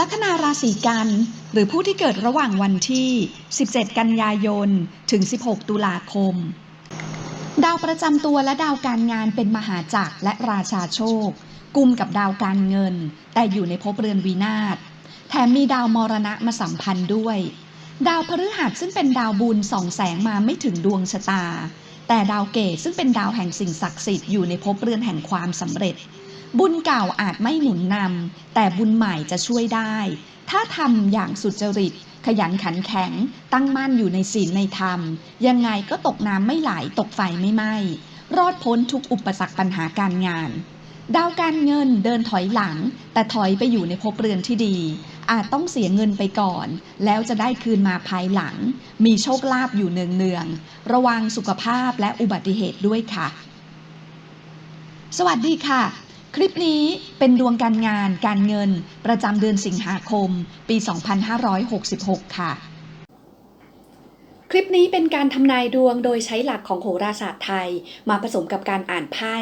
ลัคนาราศีกัน หรือผู้ที่เกิดระหว่างวันที่ 17 กันยายน ถึง 16 ตุลาคม ดาวประจำตัวและดาวการงานเป็นมหาจักรและราชาโชคกุมกับดาวการเงิน แต่อยู่ในภพเรือนวินาศแถมมีดาวมรณะมาสัมพันธ์ด้วย ดาวพฤหัสซึ่งเป็นดาวบุญส่องแสงมาไม่ถึงดวงชะตา แต่ดาวเกตซึ่งเป็นดาวแห่งสิ่งศักดิ์สิทธิ์อยู่ในภพเรือนแห่งความสำเร็จ บุญเก่าอาจไม่หนุนนำแต่บุญใหม่จะช่วยได้ ถ้าทำอย่างสุจริต ขยันขันแข็ง ตั้งมั่นอยู่ในศีลในธรรม ยังไงก็ตกน้ำไม่ไหลตกไฟไม่ไหม้รอดพ้นทุกอุปสรรคปัญหาการงานดาวการเงินเดินถอยหลัง แต่ถอยไปอยู่ในภพเรือนที่ดี อาจต้องเสียเงินไปก่อน แล้วจะได้คืนมาภายหลัง มีโชคลาภอยู่เนืองๆระวังสุขภาพและอุบัติเหตุด้วยค่ะ สวัสดีค่ะ คลิปนี้เป็นดวงการงานการเงินประจำเดือนสิงหาคม ปี 2566 ค่ะ คลิปนี้เป็นการทำนายดวงโดยใช้หลักของโหราศาสตร์ไทย มาผสมกับการอ่านไพ่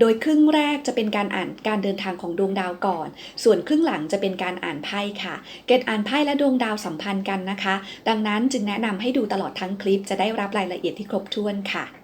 โดยครึ่งแรกจะเป็นการอ่านการเดินทางของดวงดาวก่อน ส่วนครึ่งหลังจะเป็นการอ่านไพ่ค่ะ เกตอ่านไพ่และดวงดาวสัมพันธ์กันนะคะ ดังนั้นจึงแนะนำให้ดูตลอดทั้งคลิปจะได้รับรายละเอียดที่ครบถ้วนค่ะ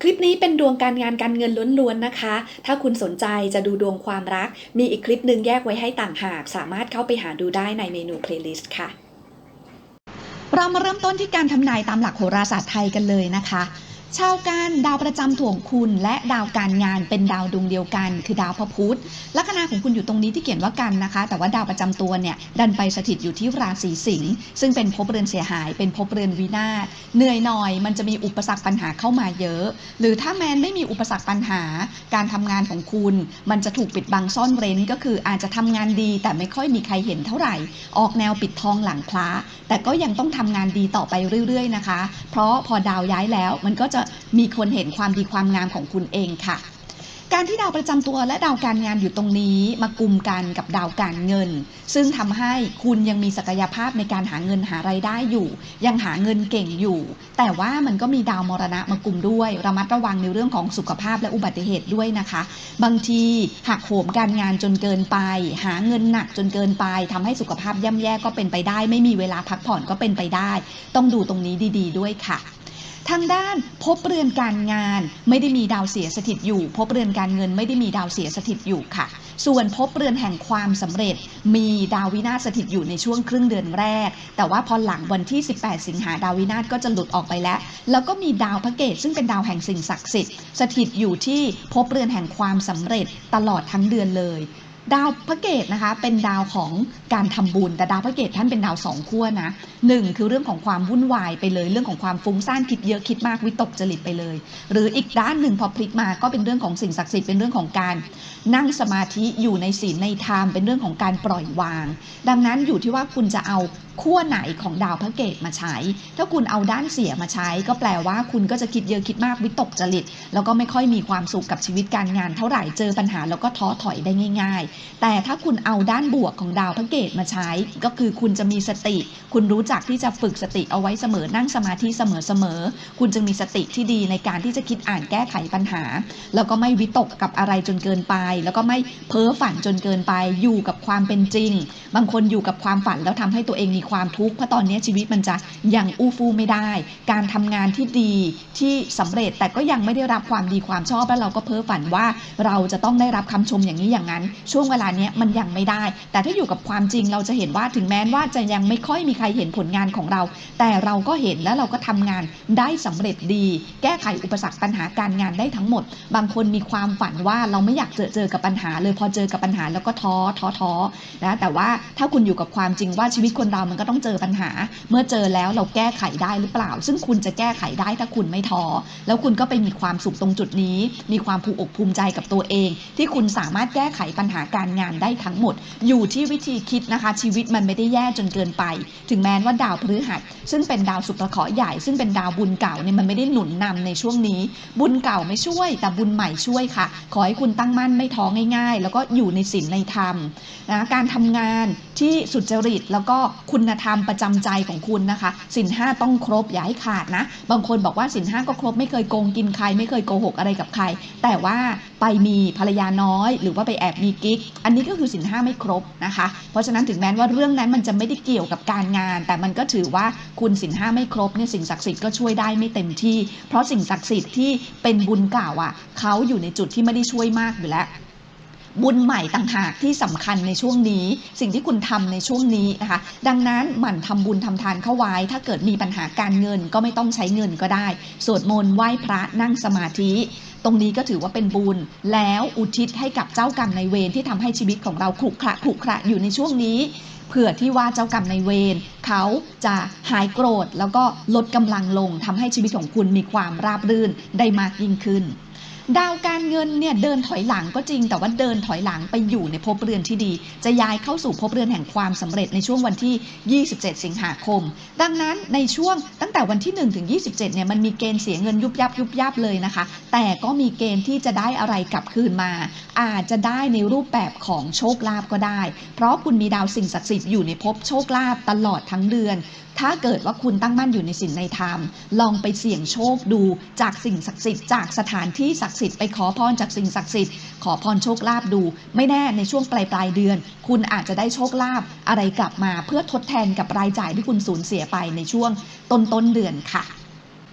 คลิปนี้เป็นดวงการงานการเงินล้วนๆนะคะ ถ้าคุณสนใจจะดูดวงความรัก มีอีกคลิปหนึ่งแยกไว้ให้ต่างหาก สามารถเข้าไปหาดูได้ในเมนูเพลย์ลิสต์ค่ะ เรามาเริ่มต้นที่การทำนายตามหลักโหราศาสตร์ไทยกันเลยนะคะ ชาวการดาวประจำถ่วงคุณ และดาวการงานเป็นดาวดวงเดียวกัน คือดาวพระพุธลัคนาของคุณอยู่ตรงนี้ที่เขียนว่ากันนะคะ แต่ว่าดาวประจำตัวเนี่ยดันไปสถิตอยู่ที่ราศีสิงห์ซึ่งเป็นภพเรือนเสียหาย เป็นภพเรือนวินาศเหนื่อยหน่อย มันจะมีอุปสรรคปัญหาเข้ามาเยอะ หรือถ้าแมนไม่มีอุปสรรคปัญหา การทำงานของคุณ มันจะถูกปิดบังซ่อนเร้นก็คืออาจจะทำงานดี แต่ไม่ค่อยมีใครเห็นเท่าไหร่ ออกแนวปิดทองหลังพระแต่ก็ยังต้องทำงานดีต่อไปเรื่อยๆนะคะ เพราะพอดาวย้ายแล้วมันก็จะมีคนเห็นความดีความงามของคุณเองค่ะการที่ดาวประจำตัวและดาวการงานอยู่ตรงนี้มากุมกันกับดาวการเงิน ซึ่งทำให้คุณยังมีศักยภาพในการหาเงินหาไรายได้อยู่ ยังหาเงินเก่งอยู่ แต่ว่ามันก็มีดาวมรณะมากุมด้วย ระมัดระวังในเรื่องของสุขภาพและอุบัติเหตุด้วยนะคะ บางทีหักโหมการงานจนเกินไป หาเงินหนักจนเกินไปทำให้สุขภาพย่ำแย่ก็เป็นไปได้ ไม่มีเวลาพักผ่อนก็เป็นไปได้ ต้องดูตรงนี้ดี ๆ ด้วยค่ะ ทางด้านภพเรือนการงานไม่ได้มีดาวเสียสถิตอยู่ภพเรือนการเงินไม่ได้มีดาวเสียสถิตอยู่ค่ะ ส่วนภพเรือนแห่งความสำเร็จ มีดาววินาศสถิตอยู่ในช่วงครึ่งเดือนแรก แต่ว่าพอหลังวันที่ 18 สิงหาดาววินาศก็จะหลุดออกไปแล้ว แล้วก็มีดาวพระเกตซึ่งเป็นดาวแห่งสิ่งศักดิ์สิทธิ์ สถิตอยู่ที่ภพเรือนแห่งความสำเร็จตลอดทั้งเดือนเลย ดาวพระเกตนะคะเป็นดาวของการทำบุญ แต่ดาวพระเกตท่านเป็นดาวสองขั้วนะหนึ่งคือเรื่องของความวุ่นวายไปเลย เรื่องของความฟุ้งซ่านคิดเยอะคิดมากวิตกจริตไปเลย หรืออีกด้านหนึ่งพอพลิกมาก็เป็นเรื่องของสิ่งศักดิ์สิทธิ์เป็นเรื่องของการนั่งสมาธิอยู่ในศีลในธรรมเป็นเรื่องของการปล่อยวาง ดังนั้นอยู่ที่ว่าคุณจะเอา ขั้วไหนของดาวพระเกตมาใช้ ถ้าคุณเอาด้านเสียมาใช้ ก็แปลว่าคุณก็จะคิดเยอะคิดมากวิตกจริต แล้วก็ไม่ค่อยมีความสุขกับชีวิตการงานเท่าไหร่เจอปัญหาแล้วก็ท้อถอยได้ง่าย ๆ แต่ถ้าคุณเอาด้านบวกของดาวพระเกตมาใช้ ก็คือคุณจะมีสติ คุณรู้จักที่จะฝึกสติเอาไว้เสมอนั่งสมาธิเสมอๆคุณจึงมีสติที่ดีในการที่จะคิดอ่านแก้ไขปัญหา แล้วก็ไม่วิตกกับอะไรจนเกินไป แล้วก็ไม่เพ้อฝันจนเกินไป อยู่กับความเป็นจริง บางคนอยู่กับความฝันแล้วทำให้ตัวเองมีความทุกข์เพราะตอนนี้ชีวิตมันจะยังอู้ฟู่ไม่ได้ การทำงานที่ดีที่สำเร็จแต่ก็ยังไม่ได้รับความดีความชอบแล้วเราก็เพ้อฝันว่าเราจะต้องได้รับคำชมอย่างนี้อย่างนั้น ช่วงเวลาเนี้ยมันยังไม่ได้ แต่ถ้าอยู่กับความจริงเราจะเห็นว่าถึงแม้ว่าจะยังไม่ค่อยมีใครเห็นผลงานของเรา แต่เราก็เห็นแล้วเราก็ทำงานได้สำเร็จดี แก้ไขอุปสรรคปัญหาการงานได้ทั้งหมด บางคนมีความฝันว่าเราไม่อยากเจอเจอกับปัญหาเลยพอเจอกับปัญหาแล้วก็ท้อท้อท้อนะแต่ว่าถ้าคุณอยู่กับความจริงว่าชีวิตคนเรามันก็ต้องเจอปัญหา เมื่อเจอแล้วเราแก้ไขได้หรือเปล่า ซึ่งคุณจะแก้ไขได้ถ้าคุณไม่ท้อแล้วคุณก็ไปมีความสุขตรงจุดนี้ มีความภูมิอกภูมิใจกับตัวเอง ที่คุณสามารถแก้ไขปัญหาการงานได้ทั้งหมด อยู่ที่วิธีคิดนะคะ ชีวิตมันไม่ได้แย่จนเกินไป ถึงแม้ว่าดาวพฤหัส ซึ่งเป็นดาวสุภเคราะห์ใหญ่ ซึ่งเป็นดาวบุญเก่าเนี่ยมันไม่ได้หนุนนำในช่วงนี้ บุญเก่าไม่ช่วย แต่บุญใหม่ช่วยค่ะ ขอให้คุณตั้งมั่นไม่ท้อง่าย ๆ แล้วก็อยู่ในศีลในธรรมนะการทำงาน ที่สุจริตแล้วก็คุณธรรมประจำใจของคุณนะคะศีลห้าต้องครบอย่าให้ขาดนะ บางคนบอกว่าศีลห้าก็ครบไม่เคยโกงกินใคร ไม่เคยโกหกอะไรกับใคร แต่ว่าไปมีภรรยาน้อย หรือว่าไปแอบมีกิ๊ก อันนี้ก็คือศีลห้าไม่ครบนะคะ เพราะฉะนั้นถึงแม้ว่าเรื่องนั้นมันจะไม่ได้เกี่ยวกับการงาน แต่มันก็ถือว่าคุณศีลห้าไม่ครบเนี่ยสิ่งศักดิ์สิทธิ์ก็ช่วยได้ไม่เต็มที่ เพราะสิ่งศักดิ์สิทธิ์ที่เป็นบุญเก่าอะเขาอยู่ในจุดที่ไม่ได้ช่วยมากอยู่แล้ว บุญใหม่ต่างหากที่สำคัญในช่วงนี้ สิ่งที่คุณทำในช่วงนี้นะคะ ดังนั้นหมั่นทำบุญทำทานเข้าไว้ ถ้าเกิดมีปัญหาการเงินก็ไม่ต้องใช้เงินก็ได้ สวดมนต์ไหว้พระนั่งสมาธิ ตรงนี้ก็ถือว่าเป็นบุญ แล้วอุทิศให้กับเจ้ากรรมในายเวรที่ทำให้ชีวิตของเราขรุขระขรุขระอยู่ในช่วงนี้เผื่อที่ว่าเจ้ากรรมในายเวรเขาจะหายโกรธแล้วก็ลดกำลังลงทำให้ชีวิตของคุณมีความราบรื่นได้มากยิ่งขึ้น ดาวการเงินเนี่ยเดินถอยหลังก็จริง แต่ว่าเดินถอยหลังไปอยู่ในภพเรือนที่ดี จะย้ายเข้าสู่ภพเรือนแห่งความสำเร็จในช่วงวันที่ 27 สิงหาคม ดังนั้นในช่วงตั้งแต่วันที่1ถึง27เนี่ยมันมีเกณฑ์เสียเงินยุบยับยุบยับเลยนะคะ แต่ก็มีเกณฑ์ที่จะได้อะไรกลับคืนมา อาจจะได้ในรูปแบบของโชคลาภก็ได้ เพราะคุณมีดาวสิ่งศักดิ์สิทธิ์อยู่ในภพโชคลาภตลอดทั้งเดือน ถ้าเกิดว่าคุณตั้งมั่นอยู่ในศีลในธรรม ลองไปเสี่ยงโชคดูจากสิ่งศักดิ์สิทธิ์จากสถานที่ศักดิ์สิทธิ์ไปขอพรจากสิ่งศักดิ์สิทธิ์ขอพรโชคลาภดู ไม่แน่ในช่วงปลายปลายเดือน คุณอาจจะได้โชคลาภอะไรกลับมาเพื่อทดแทนกับรายจ่ายที่คุณสูญเสียไปในช่วงต้นต้นเดือนค่ะ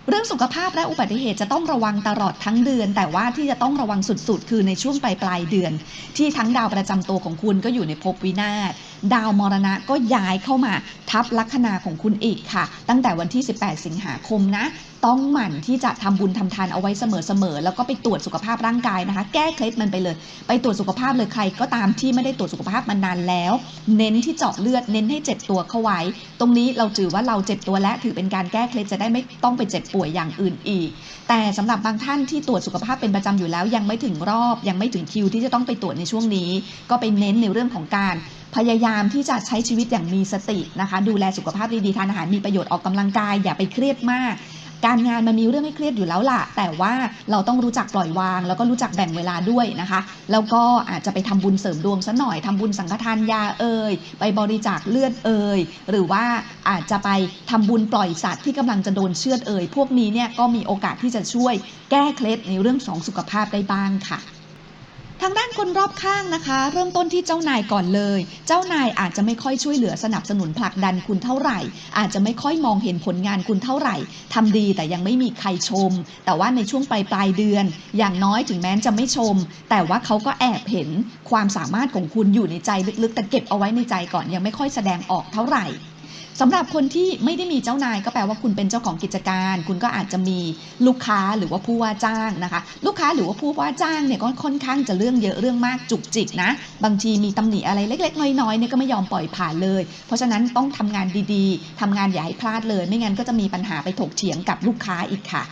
เรื่องสุขภาพและอุบัติเหตุจะต้องระวังตลอดทั้งเดือน แต่ว่าที่จะต้องระวังสุดๆ คือในช่วงปลายปลายเดือน ที่ทั้งดาวประจำตัวของคุณก็อยู่ในภพวินาศดาวมรณะก็ย้ายเข้ามาทับลัคนาของคุณอีกค่ะ ตั้งแต่วันที่ 18 สิงหาคมนะ ต้องหมั่นที่จะทำบุญทำทานเอาไว้เสมอๆแล้วก็ไปตรวจสุขภาพร่างกายนะคะ แก้เคล็ดมันไปเลย ไปตรวจสุขภาพเลยใคร ก็ตามที่ไม่ได้ตรวจสุขภาพมานานแล้ว เน้นที่เจาะเลือดเน้นให้เจ็บตัวเข้าไว้ ตรงนี้เราถือว่าเราเจ็บตัวและถือเป็นการแก้เคล็ดจะได้ไม่ต้องไปเจ็บป่วยอย่างอื่นอีก แต่สำหรับบางท่านที่ตรวจสุขภาพเป็นประจำอยู่แล้ว ยังไม่ถึงรอบ ยังไม่ถึงคิวที่จะต้องไปตรวจในช่วงนี้ ก็ไปเน้นในเรื่องของการพยายามที่จะใช้ชีวิตอย่างมีสตินะคะ ดูแลสุขภาพดีๆทานอาหารมีประโยชน์ออกกำลังกาย อย่าไปเครียดมาก การงานมันมีเรื่องให้เครียดอยู่แล้วล่ะ แต่ว่าเราต้องรู้จักปล่อยวาง แล้วก็รู้จักแบ่งเวลาด้วยนะคะ แล้วก็อาจจะไปทำบุญเสริมดวงซะหน่อยทำบุญสังฆทานยาเอ่ยไปบริจาคเลือดเอ่ยหรือว่าอาจจะไปทำบุญปล่อยสัตว์ที่กำลังจะโดนเชือดเอ่ยพวกนี้เนี่ยก็มีโอกาสที่จะช่วยแก้เคล็ดในเรื่องของสุขภาพได้บ้างค่ะ ทางด้านคนรอบข้างนะคะ เริ่มต้นที่เจ้านายก่อนเลย เจ้านายอาจจะไม่ค่อยช่วยเหลือสนับสนุนผลักดันคุณเท่าไหร่ อาจจะไม่ค่อยมองเห็นผลงานคุณเท่าไหร่ทำดีแต่ยังไม่มีใครชม แต่ว่าในช่วงปลายปลายเดือน อย่างน้อยถึงแม้จะไม่ชม แต่ว่าเขาก็แอบเห็นความสามารถของคุณอยู่ในใจลึกๆแต่เก็บเอาไว้ในใจก่อนยังไม่ค่อยแสดงออกเท่าไหร่ สำหรับคนที่ไม่ได้มีเจ้านายก็แปลว่าคุณเป็นเจ้าของกิจการ คุณก็อาจจะมีลูกค้าหรือว่าผู้ว่าจ้างนะคะ ลูกค้าหรือว่าผู้ว่าจ้างเนี่ยก็ค่อนข้างจะเรื่องเยอะเรื่องมากจุกจิกนะ บางทีมีตำหนิอะไรเล็ก ๆ น้อยๆเนี่ยก็ไม่ยอมปล่อยผ่านเลย เพราะฉะนั้นต้องทำงานดีๆทำงานอย่าให้พลาดเลย ไม่งั้นก็จะมีปัญหาไปถกเถียงกับลูกค้าอีกค่ะ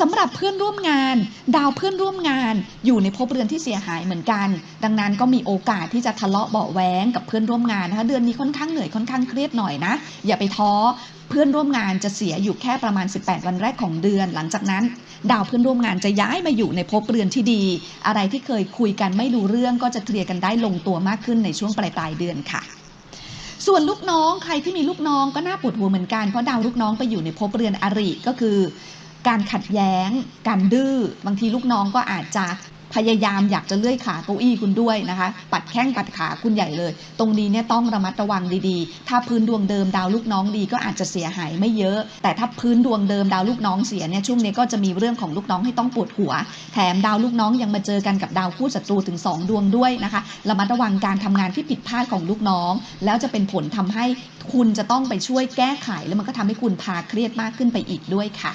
สำหรับเพื่อนร่วมงาน ดาวเพื่อนร่วมงาน อยู่ในภพเรือนที่เสียหายเหมือนกัน ดังนั้นก็มีโอกาสที่จะทะเลาะเบาะแว้งกับเพื่อนร่วมงานนะคะเดือนนี้ค่อนข้างเหนื่อยค่อนข้างเครียดหน่อยนะ อย่าไปท้อเพื่อนร่วมงานจะเสียอยู่แค่ประมาณ 18 วันแรกของเดือน หลังจากนั้น ดาวเพื่อนร่วมงานจะย้ายมาอยู่ในภพเรือนที่ดี อะไรที่เคยคุยกันไม่รู้เรื่องก็จะเคลียร์กันได้ลงตัวมากขึ้นในช่วงปลายปลายเดือนค่ะส่วนลูกน้องใครที่มีลูกน้องก็น่าปวดหัวเหมือนกันเพราะดาวลูกน้องไปอยู่ในภพเรือนอริก็คือ การขัดแย้ง การดื้อ บางทีลูกน้องก็อาจจะพยายามอยากจะเลื่อยขาเก้าอี้คุณด้วยนะคะ ปัดแข้งปัดขาคุณใหญ่เลย ตรงนี้เนี่ยต้องระมัดระวังดีๆ ถ้าพื้นดวงเดิมดาวลูกน้องดีก็อาจจะเสียหายไม่เยอะ แต่ถ้าพื้นดวงเดิมดาวลูกน้องเสียเนี่ยช่วงนี้ก็จะมีเรื่องของลูกน้องให้ต้องปวดหัว แถมดาวลูกน้องยังมาเจอกันกับดาวคู่ศัตรูถึง 2 ดวงด้วยนะคะ ระมัดระวังการทำงานที่ผิดพลาดของลูกน้อง แล้วจะเป็นผลทำให้คุณจะต้องไปช่วยแก้ไข แล้วมันก็ทำให้คุณพาเครียดมากขึ้นไปอีกด้วยค่ะ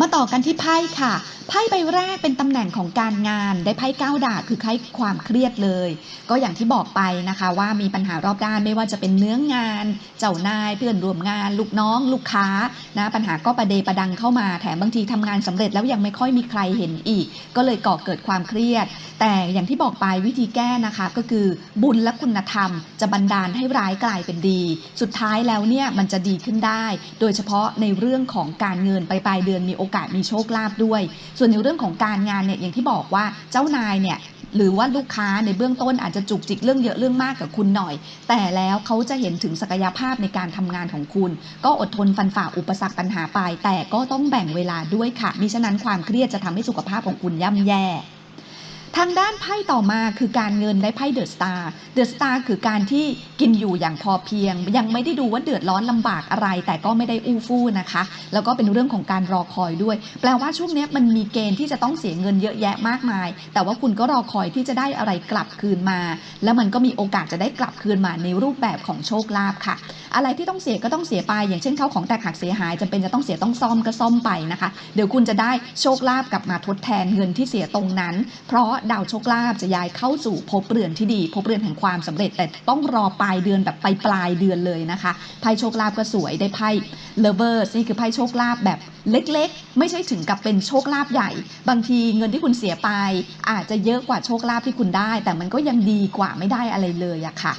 มาต่อกันที่ไพ่ค่ะ ไพ่ใบแรกเป็นตำแหน่งของการงานได้ไพ่ก้าวดาบคือไพ่ความเครียดเลย ก็อย่างที่บอกไปนะคะว่ามีปัญหารอบด้านไม่ว่าจะเป็นเนื้องาน เจ้านายเพื่อนร่วมงาน ลูกน้อง ลูกค้านะปัญหาก็ประเดประดังเข้ามาแถมบางทีทำงานสำเร็จแล้วยังไม่ค่อยมีใครเห็นอีก ก็เลยก่อเกิดความเครียด แต่อย่างที่บอกไปวิธีแก้นะคะก็คือบุญและคุณธรรม จะบันดาลให้ร้ายกลายเป็นดี สุดท้ายแล้วเนี่ยมันจะดีขึ้นได้ โดยเฉพาะในเรื่องของการเงินไปปลายเดือนมีโอกาสมีโชคลาภด้วย ส่วนในเรื่องของการงานเนี่ยอย่างที่บอกว่าเจ้านายเนี่ยหรือว่าลูกค้าในเบื้องต้นอาจจะจุกจิกเรื่องเยอะเรื่องมากกับคุณหน่อย แต่แล้วเขาจะเห็นถึงศักยภาพในการทำงานของคุณ ก็อดทนฟันฝ่าอุปสรรคปัญหาไป แต่ก็ต้องแบ่งเวลาด้วยค่ะมิฉะนั้นความเครียดจะทำให้สุขภาพของคุณย่ำแย่ ทางด้านไพ่ต่อมาคือการเงินได้ไพ่เดอะสตาร์ เดอะสตาร์คือการที่กินอยู่อย่างพอเพียง ยังไม่ได้ดูว่าเดือดร้อนลำบากอะไร แต่ก็ไม่ได้อู้ฟู่นะคะ แล้วก็เป็นเรื่องของการรอคอยด้วย แปลว่าช่วงนี้มันมีเกณฑ์ที่จะต้องเสียเงินเยอะแยะมากมาย แต่ว่าคุณก็รอคอยที่จะได้อะไรกลับคืนมา แล้วมันก็มีโอกาสจะได้กลับคืนมาในรูปแบบของโชคลาภค่ะ อะไรที่ต้องเสียก็ต้องเสียไป อย่างเช่นเขาของแตกหักเสียหายจำเป็นจะต้องเสียต้องซ่อมก็ซ่อมไปนะคะ เดี๋ยวคุณจะได้โชคลาภกลับมาทดแทนเงินที่เสียตรงนั้น เพราะดาวโชคลาภจะย้ายเข้าสู่ภพเรือนที่ดีภพเรือนแห่งความสำเร็จ แต่ต้องรอปลายเดือนแบบไปปลายเดือนเลยนะคะไพ่โชคลาภก็สวยได้ไพ่เลเวอร์นี่คือไพ่โชคลาภแบบเล็กๆ ไม่ใช่ถึงกับเป็นโชคลาภใหญ่ บางทีเงินที่คุณเสียไป อาจจะเยอะกว่าโชคลาภที่คุณได้ แต่มันก็ยังดีกว่าไม่ได้อะไรเลยอะค่ะ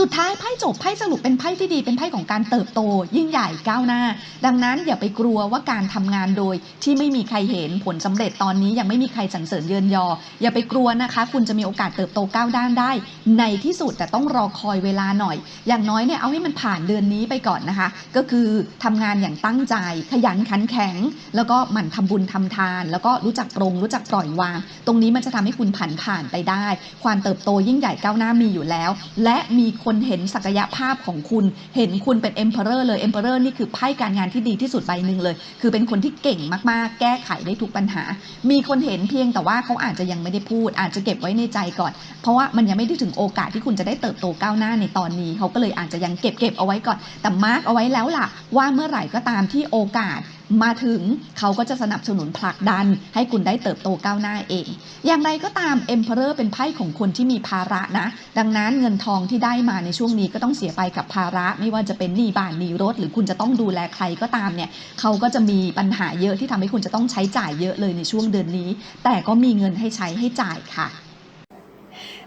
สุดท้ายไพ่จบไพ่สรุปเป็นไพ่ที่ดีเป็นไพ่ของการเติบโต ยิ่งใหญ่ก้าวหน้า ดังนั้นอย่าไปกลัวว่าการทำงานโดย ที่ไม่มีใครเห็นผลสำเร็จตอนนี้ยังไม่มีใครสรรเสริญเยินยอ อย่าไปกลัวนะคะ คุณจะมีโอกาสเติบโตก้าวด้านได้ ในที่สุดแต่ต้องรอคอยเวลาหน่อย อย่างน้อยเนี่ยเอาให้มันผ่านเดือนนี้ไปก่อนนะคะ ก็คือทำงานอย่างตั้งใจขยันขันแข็ง แล้วก็หมั่นทำบุญทำทาน แล้วก็รู้จักปรงรู้จักปล่อยวาง ตรงนี้มันจะทำให้คุณผ่านผ่านไปได้ ความเติบโตยิ่งใหญ่ก้าวหน้ามีอยู่แล้ว และมีคนเห็นศักยภาพของคุณ เห็นคุณเป็น emperor เลย emperor นี่คือไพ่การงานที่ดีที่สุดใบหนึ่งเลย คือเป็นคนที่เก่งมากๆ แก้ไขได้ทุกปัญหา มีคนเห็นเพียงแต่ว่าเขาอาจจะยังไม่ได้พูด อาจจะเก็บไว้ในใจก่อน เพราะว่ามันยังไม่ได้ถึงโอกาสที่คุณจะได้เติบโตก้าวหน้าในตอนนี้ เขาก็เลยอาจจะยังเก็บเก็บเอาไว้ก่อน แต่มาร์กเอาไว้แล้วล่ะ ว่าเมื่อไหร่ก็ตามที่โอกาสมาถึงเขาก็จะสนับสนุนผลักดัน ให้คุณได้เติบโตก้าวหน้าเอง อย่างไรก็ตาม Emperor เป็นไพ่ของคนที่มีภาระนะ ดังนั้นเงินทองที่ได้มาในช่วงนี้ก็ต้องเสียไปกับภาระ ไม่ว่าจะเป็นหนี้บ้านหนี้รถ หรือคุณจะต้องดูแลใครก็ตามเนี่ยเขาก็จะมีปัญหาเยอะที่ทำให้คุณจะต้องใช้จ่ายเยอะเลยในช่วงเดือนนี้ แต่ก็มีเงินให้ใช้ให้จ่ายค่ะ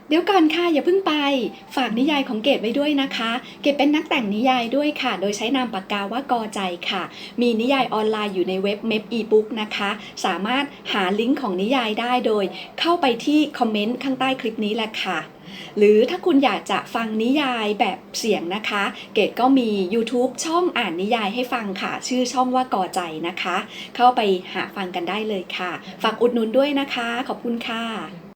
เดี๋ยวก่อนค่ะอย่าเพิ่งไป ฝากนิยายของเกดไว้ด้วยนะคะ เกดเป็นนักแต่งนิยายด้วยค่ะ โดยใช้นามปากกาว่ากอใจค่ะ มีนิยายออนไลน์อยู่ในเว็บ m e p ebook นะคะ สามารถหาลิงก์ของนิยายได้โดย เข้าไปที่คอมเมนต์ข้างใต้คลิปนี้แหละค่ะหรือถ้าคุณอยากจะฟังนิยายแบบเสียงนะคะ เกดก็มี YouTube ช่องอ่านนิยายให้ฟังค่ะ ชื่อช่องว่ากอใจนะคะ เข้าไปหาฟังกันได้เลยค่ะ ฝากอุดหนุนด้วยนะคะ ขอบคุณค่ะ